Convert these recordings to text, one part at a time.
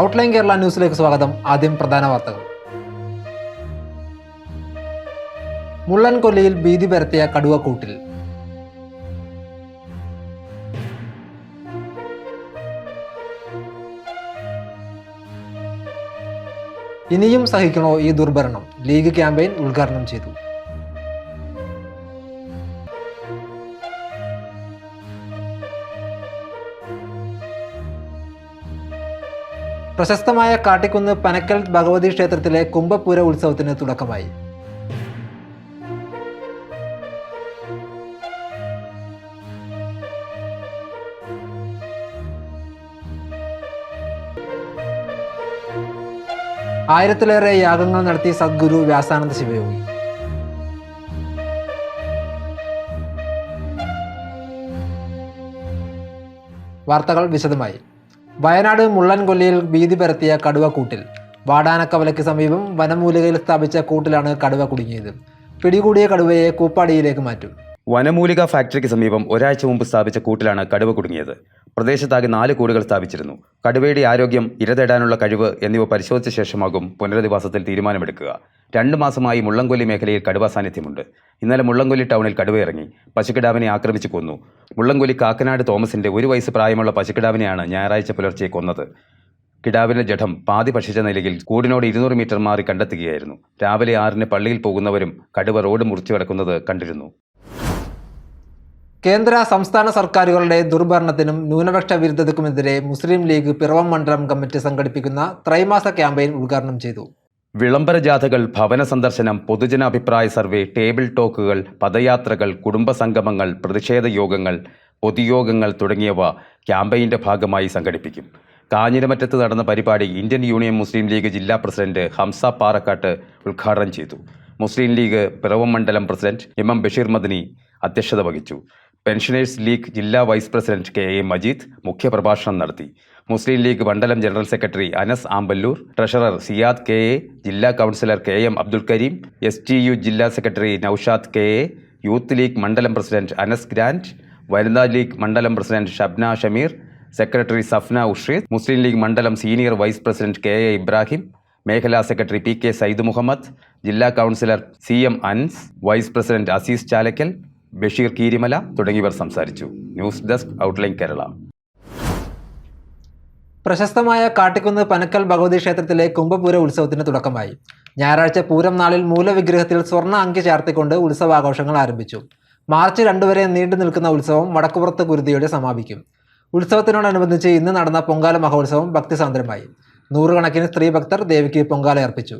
Outline Kerala ന്യൂസിലേക്ക് സ്വാഗതം. ആദ്യം പ്രധാന വാർത്തകൾ. മുള്ളൻകൊല്ലിയിൽ ഭീതി പരത്തിയ കടുവക്കൂട്ടിൽ ഇനിയും സഹിക്കണോ ഈ ദുർഭരണം? ലീഗ് ക്യാമ്പയിൻ ഉദ്ഘാടനം ചെയ്തു. പ്രശസ്തമായ കാട്ടിക്കുന്ന് പനക്കൽ ഭഗവതി ക്ഷേത്രത്തിലെ കുംഭപൂര ഉത്സവത്തിന് തുടക്കമായി. ആയിരത്തിലേറെ യാഗങ്ങൾ നടത്തി സദ്ഗുരു വ്യാസാനന്ദ ശിവയോഗി. വാർത്തകൾ വിശദമായി. വയനാട് മുള്ളൻകൊല്ലിയിൽ ഭീതി പരത്തിയ കടുവ കൂട്ടിൽ. വാടാനക്കവലയ്ക്ക് സമീപം വനമൂലികയിൽ സ്ഥാപിച്ച കൂട്ടിലാണ് കടുവ കുടുങ്ങിയത്. പിടികൂടിയ കടുവയെ കൂപ്പാടിയിലേക്ക് മാറ്റും. വനമൂലിക ഫാക്ടറിക്ക് സമീപം ഒരാഴ്ച മുമ്പ് സ്ഥാപിച്ച കൂട്ടിലാണ് കടുവ കുടുങ്ങിയത്. പ്രദേശത്താകെ നാല് കൂടുകൾ സ്ഥാപിച്ചിരുന്നു. കടുവയുടെ ആരോഗ്യം ഇരതേടാനുള്ള കഴിവ് എന്നിവ പരിശോധിച്ച ശേഷമാകും പുനരധിവാസത്തിൽ തീരുമാനമെടുക്കുക. രണ്ട് മാസമായി മുള്ളംകൊല്ലി മേഖലയിൽ കടുവ സാന്നിധ്യമുണ്ട്. ഇന്നലെ മുള്ളംകൊല്ലി ടൗണിൽ കടുവയിറങ്ങി പശുക്കിടാവിനെ ആക്രമിച്ചു കൊന്നു. മുള്ളംകൊല്ലി കാക്കനാട് തോമസിന്റെ ഒരു വയസ്സ് പ്രായമുള്ള പശുക്കിടാവിനെയാണ് ഞായറാഴ്ച പുലർച്ചെ കൊന്നത്. കിടാവിന്റെ ജഡം പാതി ഭക്ഷിച്ച നിലയിൽ കൂടിനോട് ഇരുന്നൂറ് മീറ്റർ മാറി കണ്ടെത്തുകയായിരുന്നു. രാവിലെ ആറിന് പള്ളിയിൽ പോകുന്നവരും കടുവ റോഡ് മുറിച്ചു കിടക്കുന്നത് കണ്ടിരുന്നു. കേന്ദ്ര സംസ്ഥാന സർക്കാരുകളുടെ ദുർഭരണത്തിനും ന്യൂനപക്ഷ വിരുദ്ധതയ്ക്കുമെതിരെ മുസ്ലിം ലീഗ് പിറവം മണ്ഡലം കമ്മിറ്റി സംഘടിപ്പിക്കുന്ന ത്രൈമാസ ക്യാമ്പയിൻ ഉദ്ഘാടനം ചെയ്തു. വിളംബര ജാഥകൾ ഭവന സന്ദർശനം പൊതുജനാഭിപ്രായ സർവേ ടേബിൾ ടോക്കുകൾ പദയാത്രകൾ കുടുംബ സംഗമങ്ങൾ പ്രതിഷേധ യോഗങ്ങൾ പൊതുയോഗങ്ങൾ തുടങ്ങിയവ ക്യാമ്പയിന്റെ ഭാഗമായി സംഘടിപ്പിക്കും. കാഞ്ഞിരമറ്റത്ത് നടന്ന പരിപാടി ഇന്ത്യൻ യൂണിയൻ മുസ്ലിം ലീഗ് ജില്ലാ പ്രസിഡന്റ് ഹംസ പാറക്കാട്ട് ഉദ്ഘാടനം ചെയ്തു. മുസ്ലിം ലീഗ് പിറവം മണ്ഡലം president M M Basheer Madani അധ്യക്ഷത വഹിച്ചു. പെൻഷനേഴ്സ് ലീഗ് ജില്ലാ vice president K A Majeed മുഖ്യപ്രഭാഷണം നടത്തി. മുസ്ലിം ലീഗ് മണ്ഡലം general secretary Anas Amballoor treasurer Siyad K A ജില്ലാ councillor K M Abdul Kareem S T U ജില്ലാ secretary Naushad K A youth league മണ്ഡലം president Anas grand വനിതാ league മണ്ഡലം president Shabna Shameer secretary Safna Ushreed Muslim league മണ്ഡലം senior vice president K A Ibrahim മേഖലാ secretary P K Sayyid Muhammad ജില്ലാ councillor C M Ans vice president Azeez Chalakkal Basheer Keerimala തുടങ്ങിയവർ സംസാരിച്ചു. News desk outline Kerala. പ്രശസ്തമായ കാട്ടിക്കുന്ന് പനക്കൽ ഭഗവതി ക്ഷേത്രത്തിലെ കുംഭപൂര ഉത്സവത്തിന് തുടക്കമായി. ഞായറാഴ്ച പൂരം നാളിൽ മൂലവിഗ്രഹത്തിൽ സ്വർണ അങ്കി ചേർത്തിക്കൊണ്ട് ഉത്സവാഘോഷങ്ങൾ ആരംഭിച്ചു. മാർച്ച് രണ്ടുവരെ നീണ്ടു നിൽക്കുന്ന ഉത്സവം വടക്കുപുറത്ത് കുരുതിയോടെ സമാപിക്കും. ഉത്സവത്തിനോടനുബന്ധിച്ച് ഇന്ന് നടന്ന പൊങ്കാല മഹോത്സവം ഭക്തിസാന്ദ്രമായി. നൂറുകണക്കിന് സ്ത്രീ ഭക്തർ ദേവിക്ക് പൊങ്കാല അർപ്പിച്ചു.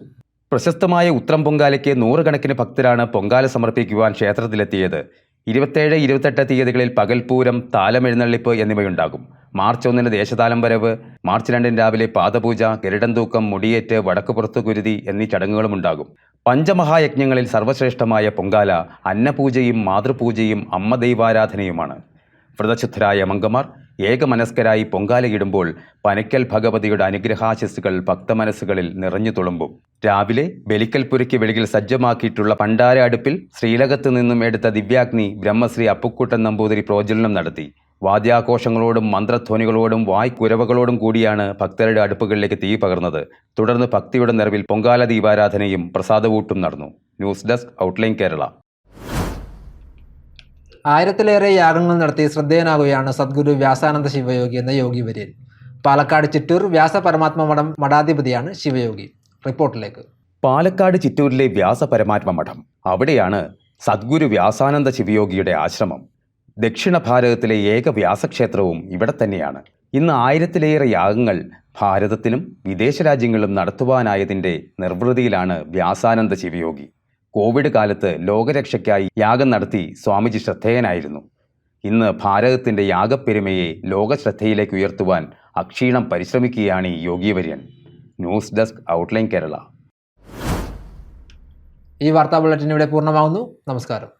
പ്രശസ്തമായ ഉത്രം പൊങ്കാലയ്ക്ക് നൂറുകണക്കിന് ഭക്തരാണ് പൊങ്കാല സമർപ്പിക്കുവാൻ ക്ഷേത്രത്തിലെത്തിയത്. ഇരുപത്തേഴ് ഇരുപത്തെട്ട് തീയതികളിൽ പകൽപൂരം താലമെഴുന്നള്ളിപ്പ് എന്നിവയുണ്ടാകും. മാർച്ച് ഒന്നിന് ദേശതാലം വരവ് മാർച്ച് രണ്ടിന് രാവിലെ പാദപൂജ ഗരുഡൻ തൂക്കം മുടിയേറ്റ് വടക്കുപുറത്തു കുരുതി എന്നീ ചടങ്ങുകളും ഉണ്ടാകും. പഞ്ചമഹായജ്ഞങ്ങളിൽ സർവശ്രേഷ്ഠമായ പൊങ്കാല അന്നപൂജയും മാതൃപൂജയും അമ്മ ദൈവാരാധനയുമാണ് വ്രതശുദ്ധരായ മംഗമാർ ഏകമനസ്കരായി പൊങ്കാലയിടുമ്പോൾ പനയ്ക്കൽ ഭഗവതിയുടെ അനുഗ്രഹാശിസ്സുകൾ ഭക്തമനസ്സുകളിൽ നിറഞ്ഞു തുളുമ്പും. രാവിലെ ബലിക്കൽപുരയ്ക്ക് വെളിയിൽ സജ്ജമാക്കിയിട്ടുള്ള പണ്ടാര അടുപ്പിൽ ശ്രീലകത്ത് നിന്നും എടുത്ത ദിവ്യാഗ്നി ബ്രഹ്മശ്രീ അപ്പുക്കുട്ടൻ നമ്പൂതിരി പ്രോജ്വലനം നടത്തി. വാദ്യാഘോഷങ്ങളോടും മന്ത്രധ്വനികളോടും വായ്ക്കുരവകളോടും കൂടിയാണ് ഭക്തരുടെ അടുപ്പുകളിലേക്ക് തീ പകർന്നത്. തുടർന്ന് ഭക്തിയുടെ നിറവിൽ പൊങ്കാല ദീപാരാധനയും പ്രസാദവൂട്ടും നടന്നു. News desk outline Kerala. ആയിരത്തിലേറെ യാഗങ്ങൾ നടത്തി ശ്രദ്ധേയനാകുകയാണ് സദ്ഗുരു വ്യാസാനന്ദ ശിവയോഗി എന്ന യോഗി വര്യൻ. പാലക്കാട് ചിറ്റൂർ വ്യാസ പരമാത്മ മഠം മഠാധിപതിയാണ് ശിവയോഗി. റിപ്പോർട്ടിലേക്ക്. പാലക്കാട് ചിറ്റൂരിലെ വ്യാസ വ്യാസപരമാത്മ മഠം. അവിടെയാണ് സദ്ഗുരു വ്യാസാനന്ദ ശിവയോഗിയുടെ ആശ്രമം. ദക്ഷിണ ഭാരതത്തിലെ ഏക വ്യാസക്ഷേത്രവും ഇവിടെ തന്നെയാണ്. ഇന്ന് ആയിരത്തിലേറെ യാഗങ്ങൾ ഭാരതത്തിലും വിദേശ രാജ്യങ്ങളിലും നടത്തുവാനായതിന്റെ നിർവൃതിയിലാണ് വ്യാസാനന്ദ ശിവയോഗി. കോവിഡ് കാലത്ത് ലോകരക്ഷയ്ക്കായി യാഗം നടത്തി സ്വാമിജി ശ്രദ്ധേയനായിരുന്നു. ഇന്ന് ഭാരതത്തിന്റെ യാഗപ്പെരുമയെ ലോകശ്രദ്ധയിലേക്ക് ഉയർത്തുവാൻ അക്ഷീണം പരിശ്രമിക്കുകയാണ് ഈ യോഗീവര്യൻ. News desk outline Kerala. ഈ വാർത്താ ബുള്ളറ്റിൻ ഇവിടെ പൂർണമാകുന്നു. നമസ്കാരം.